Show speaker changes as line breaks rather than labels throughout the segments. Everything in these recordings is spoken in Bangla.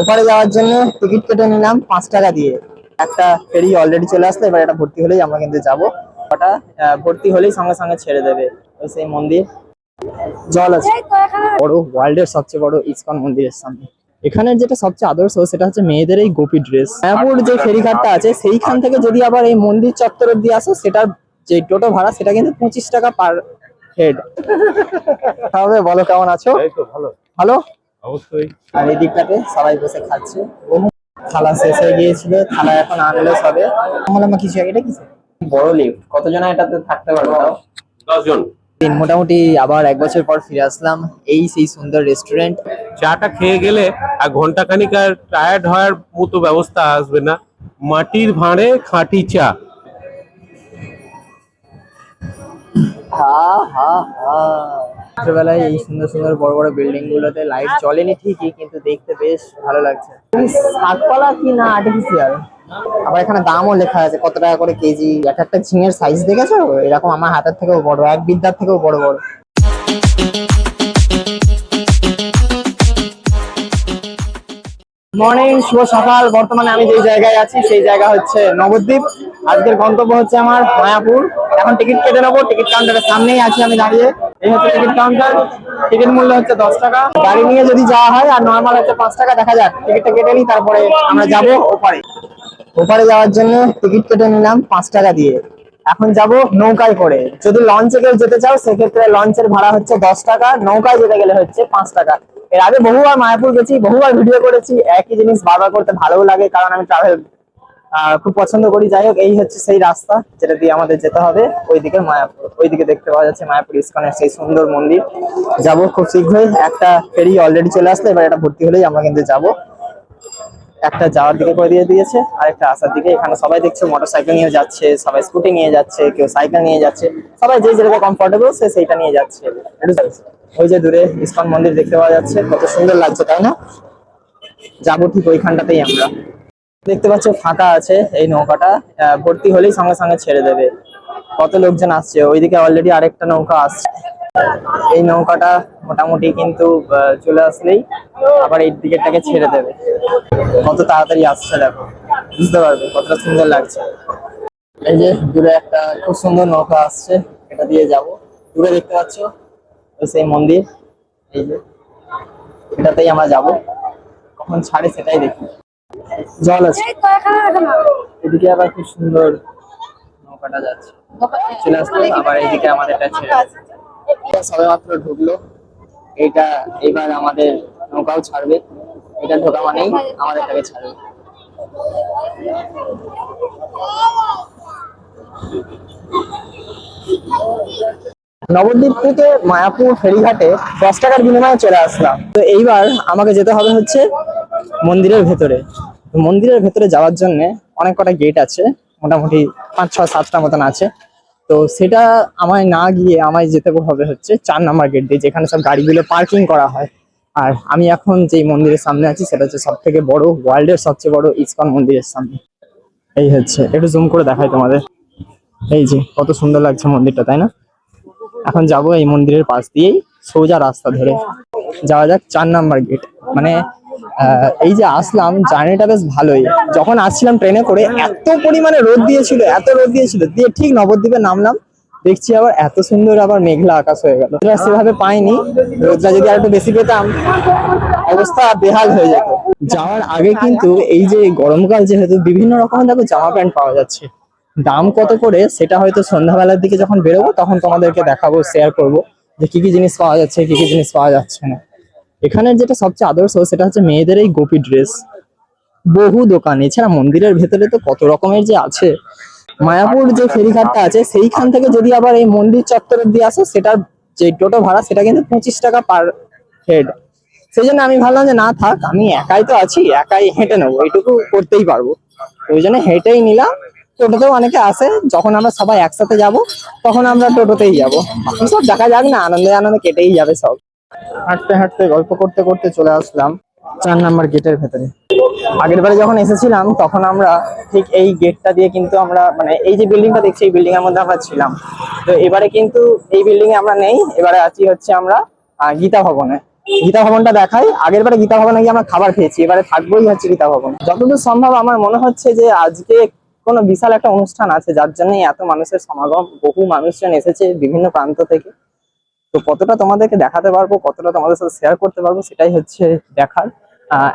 ওপারে যাওয়ার জন্য টিকিট কেটে নিলাম পাঁচ টাকা দিয়ে। একটা ফেরি অলরেডি চলে আসলো এবার এটা ভর্তি হলেই আমরা কিন্তু যাব। ওটা ভর্তি হলেই সঙ্গে সঙ্গে ছেড়ে দেবে ওই সেই মন্দির। জল আছে। বড় ওয়ার্ল্ডের সবচেয়ে বড় ইসকন মন্দিরের সামনে। এখানের যেটা সবচেয়ে আদর্শ সেটা হচ্ছে মেয়েদের এই গোপী ড্রেস মায়াপুর যে ফেরিঘাটটা আছে সেইখান থেকে যদি আবার এই মন্দির চত্বরের দিয়ে আসো সেটার যে টোটো ভাড়া সেটা কিন্তু পঁচিশ টাকা পার হেড। তাহলে বলো কেমন আছো?
ভালো।
ভালো?
অবশ্যই।
আর এই দিকটাতে সবাই বসে খাচ্ছে। বহু থালা শেষ হয়ে গিয়েছিল থালা এখন আনলে সবে। বললাম কিছু এটা কিছু বড় লিফট কতজন এটাতে থাকতে পারবে তাও?
জন
দিন মোটামুটি আবার এক বছর পর ফিরে আসলাম এই সেই সুন্দর রেস্টুরেন্ট
চাটা খেয়ে গেলে আর ঘণ্টা খানিক আর টায়ার্ড হওয়ার মতো ব্যবস্থা আসবে না। মাটির ভাঁড়ে খাঁটি চা।
হা হা হা। ছোটবেলায় এই সুন্দর সুন্দর বড় বড় বিল্ডিং গুলোতে লাইট জ্বলেনি ঠিকই, কিন্তু দেখতে বেশ ভালো লাগছে। শাকপালা কি না আর্টিফিশিয়াল আবার এখানে দামও লেখা আছে, কত টাকা করে কেজি? এক একটা ঝিঙের সাইজ দেখেছ? এরকম আমার হাতের থেকেও বড়, এক বিদ্যার থেকেও বড় বড়। মর্নিং শুভ সকাল। বর্তমানে আমি যে জায়গায় আছি, সেই জায়গা হচ্ছে নবদ্বীপ। আজকের গন্তব্য হচ্ছে আমার মায়াপুর। এখন টিকিট কেটে নেব টিকিট কাউন্টারের সামনেই আছি আমি দাঁড়িয়ে। এই হচ্ছে টিকিট কাউন্টার টিকিট মূল্য হচ্ছে দশ টাকা। গাড়ি নিয়ে যদি যাওয়া হয়, আর নর্মাল হচ্ছে পাঁচ টাকা, দেখা যাক টিকিটটা কেটে নিই, তারপরে আমরা যাব ওপারে। ওপারে যাওয়ার জন্য টিকিট কেটে নিলাম পাঁচ টাকা দিয়ে। এখন যাব নৌকায় করে। যদি লঞ্চে কেউ যেতে চাও, সেক্ষেত্রে লঞ্চের ভাড়া হচ্ছে দশ টাকা, নৌকায় যেতে গেলে হচ্ছে পাঁচ টাকা। এর আগে বহুবার মায়াপুর গেছি, বহুবার ভিডিও করেছি, একই জিনিস বারবার করতে ভালোও লাগে, কারণ আমি ট্রাভেল খুব পছন্দ করি। যাই হোক, এই হচ্ছে সেই রাস্তা যেটা দিয়ে আমাদের যেতে হবে। ওইদিকে মায়াপুর ওইদিকে দেখতে পাওয়া যাচ্ছে মায়াপুর ইস্কনের সেই সুন্দর মন্দির। যাব খুব শীঘ্রই। একটা ফেরি অলরেডি চলে আসলো, এবার এটা ভর্তি হলেই আমরা কিন্তু যাব। একটা যাওয়ার দিকে করে দিয়ে দিয়েছে আর একটা আসার দিকে। এখানে সবাই দেখছে মোটর সাইকেল নিয়ে যাচ্ছে, সবাই স্কুটি নিয়ে যাচ্ছে, কেউ সাইকেল নিয়ে যাচ্ছে। সবাই যে যেরকম কমফোর্টেবল সে সেইটা নিয়ে যাচ্ছে। ওই যে দূরে ইস্কন মন্দির দেখতে পাওয়া যাচ্ছে। কত সুন্দর লাগছে, তাই না? যাব ঠিক ওইখানটাতেই আমরা। দেখতে পাচ্ছ, ফাঁকা আছে এই নৌকাটা। ভর্তি হলেই সঙ্গে সঙ্গে ছেড়ে দেবে। কত লোকজন আসছে? ওইদিকে অলরেডি আরেকটা নৌকা আসছে। এই নৌকাটা মোটামুটি কিন্তু চলে আসলেই আবার এই দিকেরটাকে ছেড়ে দেবে। কত তাড়াতাড়ি আসছে দেখো। বুঝতে পারবে কতটা সুন্দর লাগছে। এই যে দূরে একটা খুব সুন্দর নৌকা আসছে, এটা দিয়ে যাব। দূরে দেখতে পাচ্ছ? সেই মন্দির। এই যে, এটাতেই আমরা যাব। কখন ছাড়ে সেটাই দেখি। জল আছে। এদিকে আবার খুব সুন্দর নৌকাটা যাচ্ছে। চলে আবার আমাদের এটা ছেড়ে সবে মাত্র ঢুকলো। এটা এবার আমাদের নৌকাও ছাড়বে। এটা ঢোকা মানেই ছাড়বে। নবদ্বীপ থেকে মায়াপুর ফেরিঘাটে দশ টাকার বিনিময়ে চলে আসলাম। তো এইবার আমাকে যেতে হবে হচ্ছে মন্দিরের ভেতরে। মন্দিরের ভেতরে যাওয়ার জন্য অনেক কটা গেট আছে, মোটামুটি পাঁচ, ছয়, সাতটা মতন আছে। তো সেটা আমায় না গিয়ে আমায় যেতে হবে হচ্ছে চার নাম্বার গেট দিয়ে, যেখানে সব গাড়িগুলো পার্কিং করা হয়। আর আমি এখন যেই মন্দিরের সামনে আছি, সেটা হচ্ছে সব থেকে বড় ওয়ার্ল্ডের সবচেয়ে বড় ইসকন মন্দিরের সামনে। এই হচ্ছে, একটু জুম করে দেখাই তোমাদের। এই যে, কত সুন্দর লাগছে মন্দিরটা, তাই না? এখন যাব এই মন্দিরের পাশ দিয়েই সোজা রাস্তা ধরে। যাওয়া যাক চার নাম্বার গেট মানে এই যে আসলাম জার্নিটা বেশ ভালোই। যখন আসছিলাম ট্রেনে করে, এত পরিমাণে রোদ দিয়েছিল, এত রোদ দিয়েছিল, দিয়ে ঠিক নবদ্বীপে নামলাম। দেখছি আবার এত সুন্দর আবার মেঘলা আকাশ হয়ে গেল। সেভাবে পাইনি, রোদটা যদি আর একটু বেশি পেতাম, অবস্থা বেহাল হয়ে যেত। যাওয়ার আগে কিন্তু এই যে গরমকাল, যেহেতু বিভিন্ন রকমের দেখো, জামা প্যান্ট পাওয়া যাচ্ছে। দাম কত করে, সেটা হয়তো সন্ধ্যাবেলার দিকে যখন বেরোবো, তখন তোমাদেরকে দেখাবো শেয়ার করব যে কি কি জিনিস পাওয়া যাচ্ছে, কি কি জিনিস পাওয়া যাচ্ছে না। এখানের যেটা সবচেয়ে আদর্শ, সেটা হচ্ছে মেয়েদের এই গোপী ড্রেস বহু দোকান, এছাড়া মন্দিরের ভেতরে তো কত রকমের যে আছে। মায়াপুর যে ফেরিঘাটটা আছে, সেইখান থেকে যদি আবার এই মন্দির চত্বরের দিয়ে আসো, সেটার যে টোটো ভাড়া, সেটা কিন্তু পঁচিশ টাকা পার হেড সেই জন্য আমি ভাবলাম যে না থাক, আমি একাই তো আছি, একাই হেঁটে নেব, এইটুকু করতেই পারব। ওই জন্য হেঁটেই নিলাম। টোটোতেও অনেকে আসে, যখন আমরা সবাই একসাথে যাব, তখন আমরা টোটোতেই যাব। সব দেখা যাক না, আনন্দে আনন্দে কেটেই যাবে সব। হাঁটতে হাঁটতে, গল্প করতে করতে চলে আসলাম চার নাম্বার গেটের ভেতরে। আগের বারে যখন এসেছিলাম, তখন আমরা ঠিক এই গেটটা দিয়ে কিন্তু আমরা মানে এই যে বিল্ডিংটা দেখছি, এই বিল্ডিং এর মধ্যে আমরা ছিলাম। তো এবারে কিন্তু এই বিল্ডিং এ আমরা নেই, এবারে আছি হচ্ছে আমরা গীতা ভবনে। গীতা ভবনটা দেখাই, আগের বারে গীতা ভবনে গিয়ে আমরা খাবার খেয়েছি, এবারে থাকবোই হচ্ছে গীতা ভবন। যতদূর সম্ভব আমার মনে হচ্ছে যে আজকে কোনো বিশাল একটা অনুষ্ঠান আছে, যার জন্য এত মানুষের সমাগম, বহু মানুষজন এসেছে বিভিন্ন প্রান্ত থেকে। তো কতটা তোমাদেরকে দেখাতে পারব, কতটা তোমাদের সাথে শেয়ার করতে পারব, সেটাই হচ্ছে দেখার।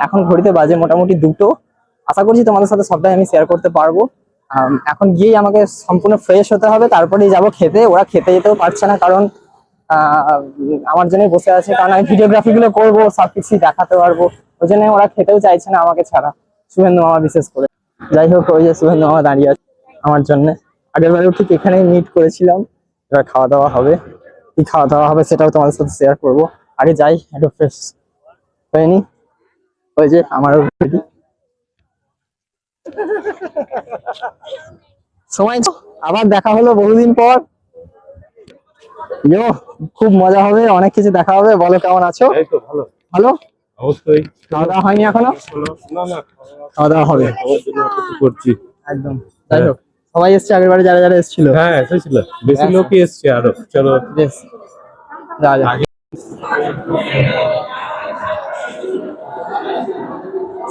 এখন ঘড়িতে বাজে মোটামুটি দুটো। আশা করছি তোমাদের সাথে সবটাই আমি শেয়ার করতে পারব। এখন গিয়েই আমাকে সম্পূর্ণ ফ্রেশ হতে হবে, তারপরেই যাব খেতে। ওরা খেতে যেতেও পারছে না, কারণ আমার জন্যই বসে আছে, কারণ আমি ভিডিওগ্রাফি গুলো করব সবকিছু দেখাতে পারব। ওই জন্য ওরা খেতেও চাইছে না আমাকে ছাড়া। শুভেন্দু মামা বিশেষ করে। যাই হোক, ওই যে শুভেন্দু মামা দাঁড়িয়ে আছে আমার জন্য। আগের বারেও ঠিক এখানেই মিট করেছিলাম। এবার খাওয়া দাওয়া হবে। কি খাওয়া দাওয়া হবে সেটাও তোমাদের সাথে শেয়ার করব। আগে যাই একটু ফ্রেশ হয়ে নি। ওই যে আমারও। সময় আবার দেখা হলো বহুদিন পর। ইয়ো খুব মজা হবে অনেক কিছু দেখা হবে। বলো কেমন আছো?
ভালো।
ভালো?
অবশ্যই।
খাওয়া দাওয়া হয়নি
এখনও?
খাওয়া দাওয়া হবে।
করছি।
একদম। যাই হোক। সবাই এসছে আগের বারে যারা যারা এসেছিল।
হ্যাঁ এসেছিল। বেশি লোকই এসছে আরও। চলো।
বেশ।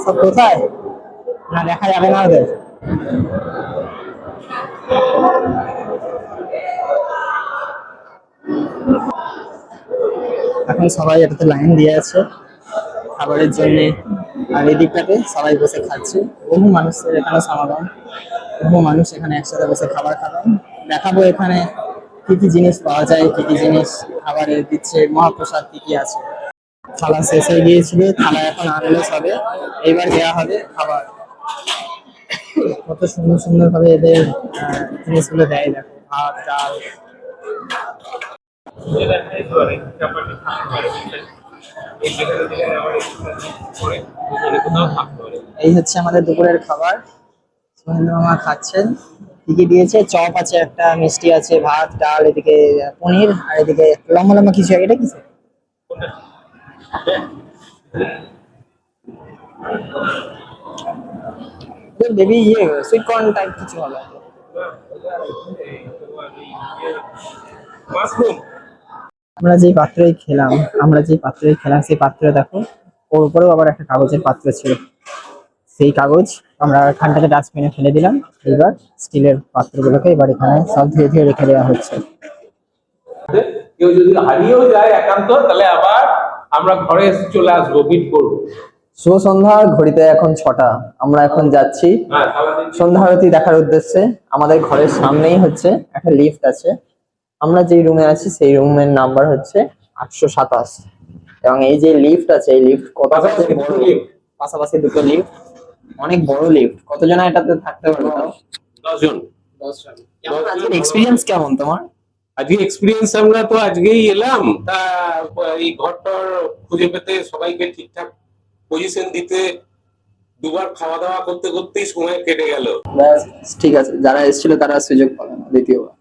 সব কোথায়? না দেখা যাবে না ওদের। এখন সবাই এটাতে লাইন দিয়ে আছে। খাবারের জন্য আর এদিকটাতে সবাই বসে খাচ্ছে। বহু মানুষের এখানে সমাগম। বহু মানুষ এখানে একসাথে বসে খাবার খাবেন দেখাবো এখানে কি কি জিনিস পাওয়া যায়, কি কি জিনিস খাবারে দিচ্ছে, মহাপ্রসাদ কি কি আছে। থালা শেষ হয়ে গিয়েছিল, থালা এখন আনলো হবে, এইবার দেওয়া হবে খাবার। কত সুন্দর সুন্দর ভাবে এদের জিনিসগুলো দেয় দেখো ভাত, ডাল। এই হচ্ছে আমাদের দুপুরের খাবার। সুহেন্দ্র মামা খাচ্ছেন। কি কি দিয়েছে চপ আছে একটা মিষ্টি আছে ভাত ডাল এদিকে পনির আর এদিকে লম্বা লম্বা কিছু এটা কিছু বেবি ইয়ে সুইট কর্ন টাইপ কিছু হবে। আমরা যেই পাত্রেই খেলাম আমরা যেই পাত্রেই খেলাম সেই পাত্রে দেখো ওর উপরেও আবার একটা কাগজের পাত্র ছিল। সেই কাগজ আমরা এখানটাতে ডাস্টবিনে ফেলে দিলাম। এবার স্টিলের পাত্রগুলোকে এবার এখানে সব ধুয়ে ধুয়ে রেখে দেওয়া হচ্ছে।
কেউ যদি হারিয়েও যায় একান্ত তাহলে আবার আমরা ঘরে চলে আসব মিট করব।
শুভ সন্ধ্যা ঘড়িতে এখন ছটা। আমরা এখন যাচ্ছি।
হ্যাঁ
সন্ধ্যা আরতি দেখার উদ্দেশ্যে আমাদের ঘরের সামনেই হচ্ছে একটা লিফট আছে। আমরা যেই রুমে আছি সেই রুমের নাম্বার হচ্ছে আটশো সাতাশ। এবং এই যে লিফট আছে এই লিফট কত
পাশাপাশি দুটো
লিফট অনেক বড় লিফট কতজন এটাতে থাকতে পারবে তাও?
দশজন।
কেমন আজকের এক্সপিরিয়েন্স কেমন তোমার?
আজকে এক্সপিরিয়েন্স আমরা তো আজকেই এলাম। তা এই ঘরটার খুঁজে পেতে সবাইকে ঠিকঠাক পজিশন দিতে দুবার খাওয়া দাওয়া করতে করতেই সময় কেটে গেল।
ব্যাস, ঠিক আছে। যারা এসেছিল তারা সুযোগ পাবে না দ্বিতীয়বার।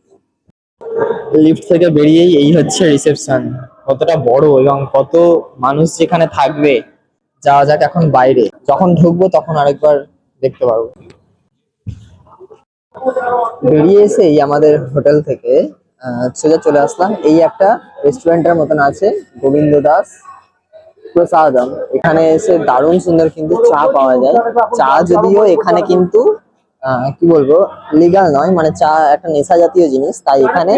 লিফট থেকে বেরিয়েই এই হচ্ছে রিসেপশন কতটা বড় এবং কত মানুষ যেখানে থাকবে। যাওয়া যাক এখন বাইরে। যখন ঢুকবো তখন আরেকবার দেখতে পারব। বেরিয়ে এসে এই আমাদের হোটেল থেকে সোজা চলে আসলাম। এই একটা রেস্টুরেন্টের মতন আছে, গোবিন্দ দাস প্রসাদম। এখানে এসে দারুণ সুন্দর কিন্তু চা পাওয়া যায়। চা যদিও এখানে কিন্তু কি বলব লিগাল নয় মানে চা একটা নেশা জাতীয় জিনিস, তাই এখানে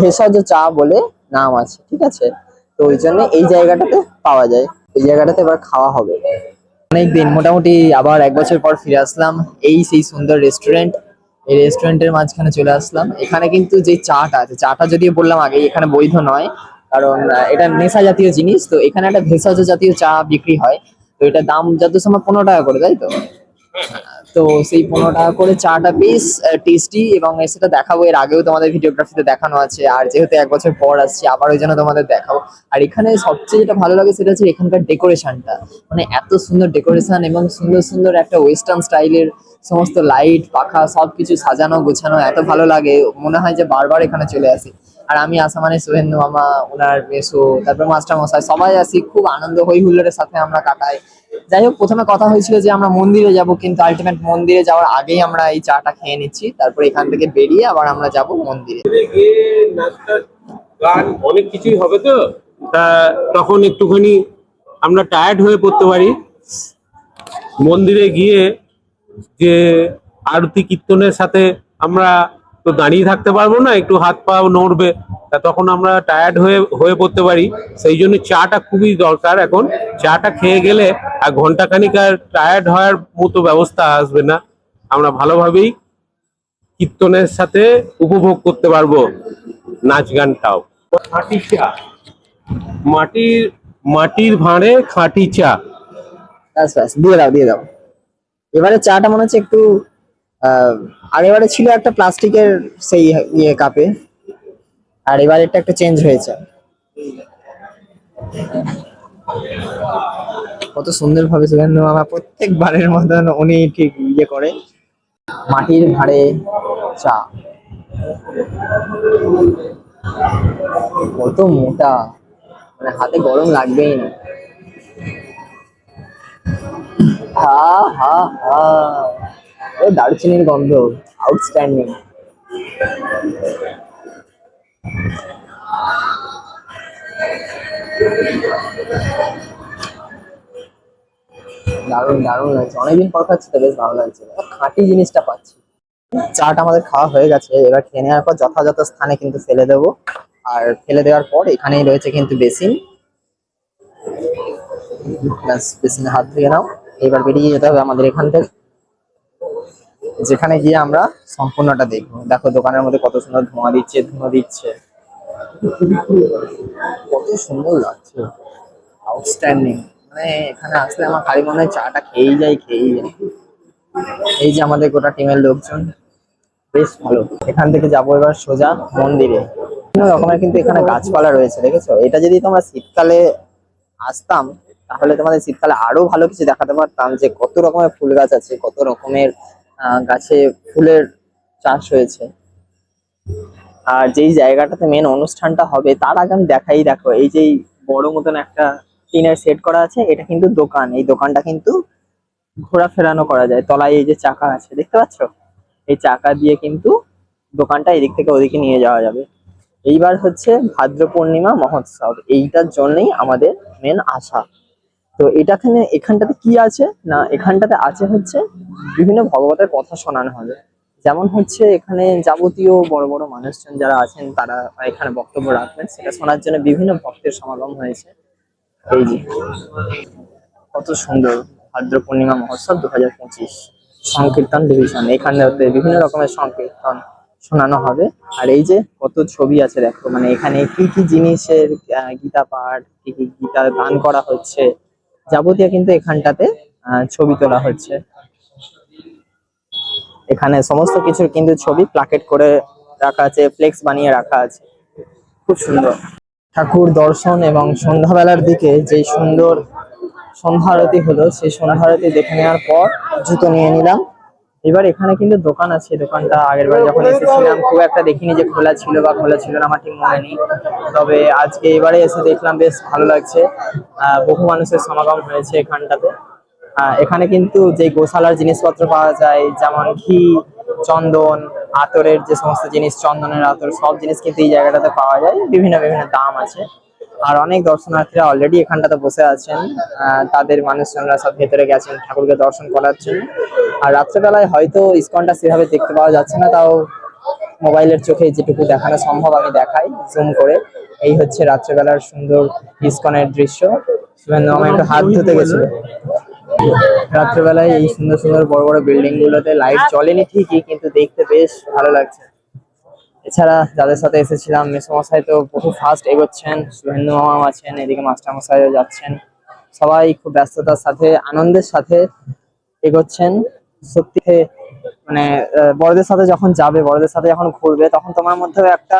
ভেষজ চা বলে নাম আছে, ঠিক আছে? তো ওই জন্য এই জায়গাটাতে পাওয়া যায়। এই জায়গাটাতে এবার খাওয়া হবে। অনেক দিন, মোটামুটি আবার এক বছর পর ফিরে আসলাম এই সেই সুন্দর রেস্টুরেন্ট এই রেস্টুরেন্টের মাঝখানে চলে আসলাম। এখানে কিন্তু যে চাটা আছে, চাটা যদি বললাম আগে এখানে বৈধ নয়। কারণ এটা নেশা জাতীয় জিনিস, তো এখানে একটা ভেষজ জাতীয় চা বিক্রি হয়। তো এটা দাম যত সময় পনেরো টাকা করে, তাই তো? তো সেই পনেরো টাকা করে চাটা বেশ টেস্টি এবং সেটা দেখাবো। এর আগেও তোমাদের ভিডিওগ্রাফিতে দেখানো আছে। আর যেহেতু এক বছর পর আসছি আবার ওই জন্য তোমাদের দেখাবো। আর এখানে সবচেয়ে যেটা ভালো লাগে সেটা হচ্ছে এখানকার ডেকোরেশনটা মানে এত সুন্দর ডেকোরেশন এবং সুন্দর সুন্দর একটা ওয়েস্টার্ন স্টাইলের সমস্ত লাইট পাখা, সবকিছু সাজানো, গোছানো, এত ভালো লাগে। মনে হয় যে বারবার এখানে চলে আসি। আর আমি আসা মানে সুহেন্দু মামা, ওনার মেসো, তারপর মাস্টার মশাই, সবাই আসি খুব আনন্দ হই হুল্লোড়ের সাথে আমরা কাটাই। যাই হোক, প্রথমে কথা হয়েছিল যে আমরা মন্দিরে যাব, কিন্তু আলটিমেট মন্দিরে যাওয়ার আগেই আমরা এই চাটা খেয়ে নিচ্ছি। তারপর এখান থেকে বেরিয়ে আবার আমরা যাব মন্দিরে।
অনেক কিছুই হবে তো? তা তখন একটুখানি আমরা টায়ার্ড হয়ে পড়তে পারি। মন্দিরে গিয়ে যে আরতি কীর্তনের সাথে আমরা তো দাঁড়িয়ে থাকতে পারব না, একটু হাত পা নড়বে। তা তখন আমরা টায়ার্ড হয়ে হয়ে পড়তে পারি। সেই জন্য চাটা খুবই দরকার এখন। চাটা খেয়ে গেলে আর ঘন্টাখানিক আর টায়ার্ড হওয়ার মতো ব্যবস্থা আসবে না। আমরা ভালোভাবেই কীর্তনের সাথে উপভোগ করতে পারব নাচ গানটাও। খাঁটি চা। মাটির মাটির ভাঁড়ে খাঁটি চা।
ব্যাস ব্যাস, দিয়ে দাও দিয়ে দাও। এবারে চাটা মনে হচ্ছে একটু আহ, আগেবারে ছিল একটা প্লাস্টিকের সেই ইয়ে কাপে আর এবারে এটা একটা চেঞ্জ হয়েছে। কত সুন্দর ভাবে সুগন্ধ মামা প্রত্যেকবারের মতন উনি ঠিক ইয়ে করে। মাটির ভাঁড়ে চা। কত মোটা মানে হাতে গরম লাগবেই না। হা হা হা। ও দারুচিনির গন্ধ আউটস্ট্যান্ডিং দারুণ দারুণ লাগছে। অনেকদিন পর খাচ্ছি তো, বেশ ভালো লাগছে। খাঁটি জিনিসটা পাচ্ছি। চাটা আমাদের খাওয়া হয়ে গেছে, এবার খেয়ে নেওয়ার পর যথাযথ স্থানে কিন্তু ফেলে দেবো। আর ফেলে দেওয়ার পর এখানেই রয়েছে কিন্তু বেসিন। বেসিনে হাত ধুয়ে নাও। এবার বেরিয়ে যেতে হবে আমাদের এখান থেকে। যেখানে গিয়ে আমরা সম্পূর্ণটা দেখব। দেখো দোকানের মধ্যে কত সুন্দর ধোঁয়া দিচ্ছে ধোঁয়া দিচ্ছে। কত সুন্দর লাগছে। আউটস্ট্যান্ডিং মানে এখানে আসলে আমার খালি মনে হয় চাটা খেয়েই যাই খেয়েই যাই। এই যে আমাদের গোটা টিমের লোকজন, বেশ ভালো। এখান থেকে যাব এবার সোজা মন্দিরে। বিভিন্ন রকমের কিন্তু এখানে গাছপালা রয়েছে, দেখেছ? এটা যদি তোমরা শীতকালে আসতাম, তাহলে তোমাদের শীতকালে আরও ভালো কিছু দেখাতে পারতাম যে কত রকমের ফুল গাছ আছে, কত রকমের গাছে ফুলের চাষ হয়েছে। আর যেই জায়গাটাতে মেন অনুষ্ঠানটা হবে, তার আগে আমি দেখাই, দেখো, এই যে বড় মতন একটা টিনের সেট করা আছে, এটা কিন্তু দোকান। এই দোকানটা কিন্তু ঘোরা ফেরানো করা যায়। তলায় এই যে চাকা আছে, দেখতে পাচ্ছ? এই চাকা দিয়ে কিন্তু দোকানটা এদিক থেকে ওদিকে নিয়ে যাওয়া যাবে। এইবার হচ্ছে ভাদ্র পূর্ণিমা মহোৎসব। এইটার জন্যই আমাদের মেন আশা। তো এটাখানে এখানটাতে কি আছে? না, এখানটাতে আছে হচ্ছে বিভিন্ন ভগবতের কথা শোনানো হবে। যেমন হচ্ছে এখানে যাবতীয় বড় বড় মানুষজন যারা আছেন, তারা এখানে বক্তব্য রাখবেন। সেটা শোনার জন্য বিভিন্ন ভক্তের সমাগম হয়েছে। এই যে, কত সুন্দর ভাদ্র পূর্ণিমা মহোৎসব দু হাজার পঁচিশ। সংকীর্তন ডিভিশন এখানে বিভিন্ন রকমের সংকীর্তন শোনানো হবে। আর এই যে, কত ছবি আছে দেখো। মানে এখানে কি কি জিনিসের গীতা পাঠ, কি কি গীতা গান করা হচ্ছে যাবতীয় কিন্তু এখানটাতে ছবি তোলা হচ্ছে। এখানে সমস্ত কিছুর কিন্তু ছবি প্লাকেট করে রাখা আছে, ফ্লেক্স বানিয়ে রাখা আছে। খুব সুন্দর। ঠাকুর দর্শন এবং সন্ধ্যাবেলার দিকে যে সুন্দর সন্ধ্যা আরতি হলো, সেই সন্ধ্যা আরতি দেখে নেওয়ার পর জুতো নিয়ে নিলাম। এবার এখানে কিন্তু দোকান আছে দোকানটা আগের বার যখন এসেছিলাম, খুব একটা দেখিনি যে খোলা ছিল বা খোলা ছিল না, আমার ঠিক মনে নেই। তবে আজকে এবারে এসে দেখলাম, বেশ ভালো লাগছে। বহু মানুষের সমাগম হয়েছে এখানটাতে। এখানে কিন্তু যে গোশালার জিনিসপত্র পাওয়া যায়, যেমন ঘি, চন্দন, আতরের যে সমস্ত জিনিস, চন্দনের আতর, সব জিনিস কিন্তু এই জায়গাটাতে পাওয়া যায়। বিভিন্ন বিভিন্ন দাম আছে। আর অনেক দর্শনার্থীরা অলরেডি এখানটাতে বসে আছেন। তাদের মানুষজনরা সব ভেতরে গেছেন, ঠাকুরকে দর্শন করার জন্য আর রাত্রেবেলায় হয়তো ইস্কনটা সেভাবে দেখতে পাওয়া যাচ্ছে না, তাও মোবাইলের চোখে যেটুকু দেখানো সম্ভব আমি দেখাই জুম করে। এই হচ্ছে রাত্রেবেলার সুন্দর ইস্কনের দৃশ্য। মামা একটু হাত ধুতে গেছিল। রাত্রেবেলায় এই সুন্দর সুন্দর বড় বড় বিল্ডিং গুলোতে লাইট জ্বলেনি ঠিকই, কিন্তু দেখতে বেশ ভালো লাগছে। এছাড়া যাদের সাথে এসেছিলাম মেসমশাই তো বহু ফাস্ট এগোচ্ছেন, শুভেন্দু মামাও আছেন, এদিকে মাস্টার মশাইও যাচ্ছেন। সবাই খুব ব্যস্ততার সাথে, আনন্দের সাথে এগোচ্ছেন। সত্যি মানে বড়দের সাথে যখন যাবে, বড়দের সাথে যখন ঘুরবে, তখন তোমার মধ্যেও একটা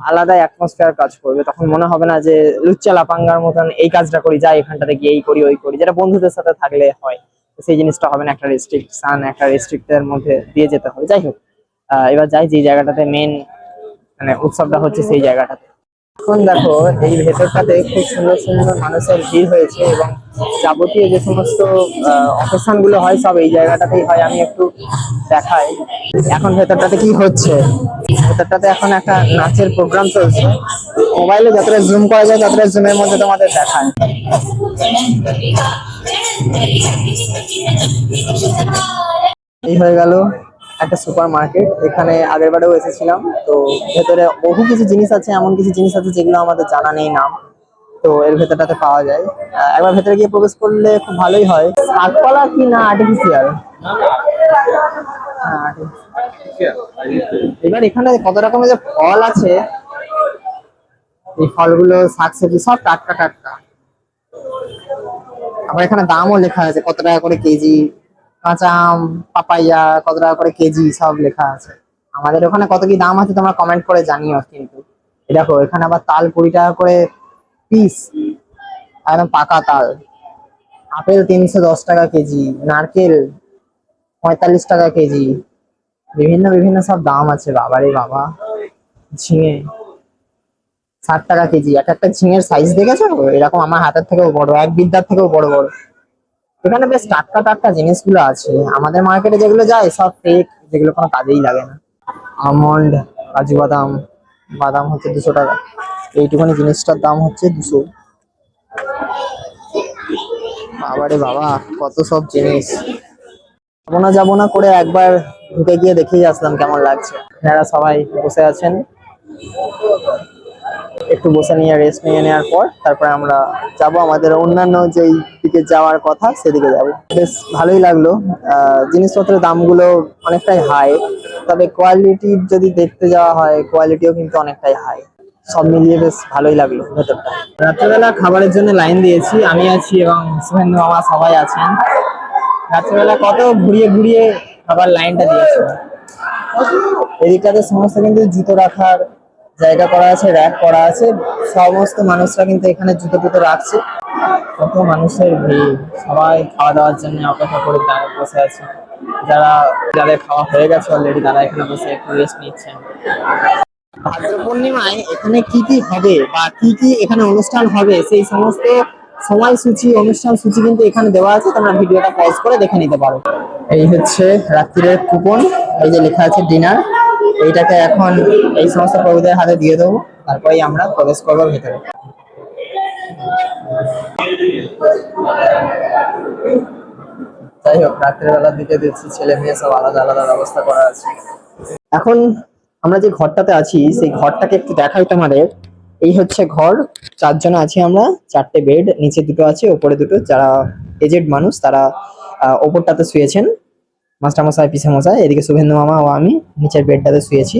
আলাদা অ্যাটমসফিয়ার কাজ করবে। তখন মনে হবে না যে, লুচ্চা লাপাঙ্গার মতন এই কাজটা করি, যাই এখানটাতে গিয়ে এই করি, ওই করি। যেটা বন্ধুদের সাথে থাকলে হয়। সেই জিনিসটা হবে না, একটা রেস্ট্রিকশন একটা রেস্ট্রিক্টের মধ্যে দিয়ে যেতে হবে। যাই হোক। এবার যাই যে জায়গাটাতে মেন মানে উৎসবটা হচ্ছে সেই জায়গাটাতে। এখন দেখো, এই ভেতরটাতে খুব সুন্দর সুন্দর মানুষের ভিড় হয়েছে এবং যাবতীয় যে সমস্ত অনুষ্ঠানগুলো হয়, সব এই জায়গাটাতেই হয়, আমি একটু দেখাই। এখন ভেতরটাতে কি হচ্ছে? ভেতরটাতে এখন একটা নাচের প্রোগ্রাম চলছে। মোবাইলে যতটা জুম করা যায়, ততটা জুমের মধ্যে তোমাদের দেখায় এই হয়ে গেল। একটা সুপার মার্কেট এখানে আগের বারেও এসেছিলাম। তো ভেতরে বহু কিছু জিনিস আছে, এমন কিছু জিনিস আছে যেগুলো আমাদের জানা নেই নাম। তো এর ভেতরটাতে পাওয়া যায়। একবার ভেতরে গিয়ে প্রবেশ করলে খুব ভালোই হয়। শাকপালা কি না আর্টিফিশিয়াল এবার এখানে কত রকমের যে ফল আছে, এই ফলগুলো, শাকসবজি, সব টাটকা টাটকা। আবার এখানে দামও লেখা আছে, কত টাকা করে কেজি? কাঁচা আম, পাপাইয়া, কত টাকা করে কেজি সব লেখা আছে। আমাদের ওখানে কত কি দাম আছে তোমরা কমেন্ট করে জানিও কিন্তু। দেখো, এখানে আবার তাল কুড়ি টাকা করে পিস একদম পাকা তাল। আপেল তিনশো দশ টাকা কেজি, নারকেল পঁয়তাল্লিশ টাকা কেজি। বিভিন্ন বিভিন্ন সব দাম আছে, বাবারে বাবা। ঝিঙে ষাট টাকা কেজি। এক একটা ঝিঙের সাইজ দেখেছ? এরকম আমার হাতের থেকেও বড়, এক বিদ্যার থেকেও বড় বড়। এখানে বেশ টাটকা টাটকা জিনিসগুলো আছে। আমাদের মার্কেটে যেগুলো যায়, সব ফেক যেগুলো কোনো কাজেই লাগে না। আমন্ড, কাজু বাদাম বাদাম হচ্ছে দুশো টাকা। এইটুখানি জিনিসটার দাম হচ্ছে দুশো। বাবারে বাবা, কত সব জিনিস। যাব না যাব না করে একবার ঢুকে গিয়ে দেখেই আসলাম কেমন লাগছে। আপনারা সবাই বসে আছেন। একটু বসে নিয়ে রেস্ট নিয়ে নেওয়ার পর তারপরে আমরা যাব আমাদের অন্যান্য যেই দিকে যাওয়ার কথা সেদিকে যাব। বেশ ভালোই লাগল। জিনিসপত্রের দামগুলো অনেকটাই হাই তবে কোয়ালিটি যদি দেখতে যাওয়া হয় কোয়ালিটিও কিন্তু অনেকটাই হাই সব মিলিয়ে বেশ ভালোই লাগল ভেতরটা। রাত্রেবেলা খাবারের জন্য লাইন দিয়েছি। আমি আছি এবং শুভেন্দু মামা সবাই আছেন। রাত্রেবেলা কত ঘুরিয়ে ঘুরিয়ে খাবার লাইনটা দিয়েছে। এদিকটাতে সমস্ত কিন্তু জুতো রাখার জায়গা করা আছে র্যাক করা আছে। সমস্ত মানুষরা কিন্তু এখানে জুতো টুতো রাখছে। কত মানুষের ভিড়। সবাই খাওয়া দাওয়ার জন্য অপেক্ষা করে দাঁড়িয়ে বসে আছে। যারা, যাদের খাওয়া হয়ে গেছে অলরেডি তারা এখানে বসে একটু রেস্ট নিচ্ছেন ভাদ্র পূর্ণিমায় এখানে কি কি হবে বা কি কি এখানে অনুষ্ঠান হবে, সেই সমস্ত সময়সূচি, অনুষ্ঠান সূচি কিন্তু এখানে দেওয়া আছে। তোমরা ভিডিওটা পজ করে দেখে নিতে পারো। এই হচ্ছে রাত্রিরের কুপন এই যে লেখা আছে ডিনার এইটাকে এখন এই সমস্ত প্রভুদের হাতে দিয়ে দেবো, তারপরেই আমরা প্রবেশ করব ভেতরে। যাই হোক রাত্রের বেলার দিকে দেখছি ছেলে মেয়ে সব আলাদা আলাদা ব্যবস্থা করা আছে। এখন আমরা যে ঘরটাতে আছি, সেই ঘরটাকে একটু দেখাই তোমাদের। এই হচ্ছে ঘর, চারজন আছি আমরা, চারটে বেড নিচে দুটো আছে, ওপরে দুটো। যারা এজেড মানুষ, তারা ওপরটাতে শুয়েছেন। মাস্টার মশাই, পিসে মশাই, এদিকে শুভেন্দু মামা ও আমি নিচের বেডটাতে শুয়েছি।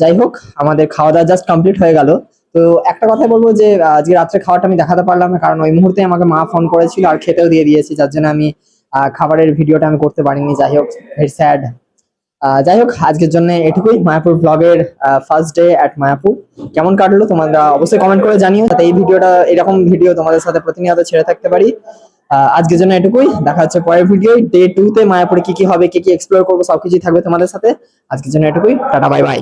যাই হোক, আমাদের খাওয়া দাওয়া জাস্ট কমপ্লিট হয়ে গেল। তো একটা কথা বলব যে, আজকে রাত্রে খাওয়াটা আমি দেখাতে পারলাম না, কারণ ওই মুহূর্তে আমাকে মা ফোন করেছিল আর খেতেও দিয়ে দিয়েছে, যার জন্য আমি খাবারের ভিডিওটা আমি করতে পারিনি। যাই হোক ভেরি স্যাড যাই হোক, আজকের জন্য এটুকুই। মায়াপুর ব্লগের ফার্স্ট ডে অ্যাট মায়াপুর কেমন কাটলো তোমরা অবশ্যই কমেন্ট করে জানিও। যাতে এই ভিডিওটা, এরকম ভিডিও তোমাদের সাথে প্রতিনিয়ত ছেড়ে থাকতে পারি। আজকের জন্য এটুকুই। দেখা হচ্ছে পরের ভিডিও ডে টু তে মায়াপুরে কি কি হবে, কি কি এক্সপ্লোর করব, সবকিছুই থাকবে তোমাদের সাথে। আজকের জন্য এটুকুই। Tata bye bye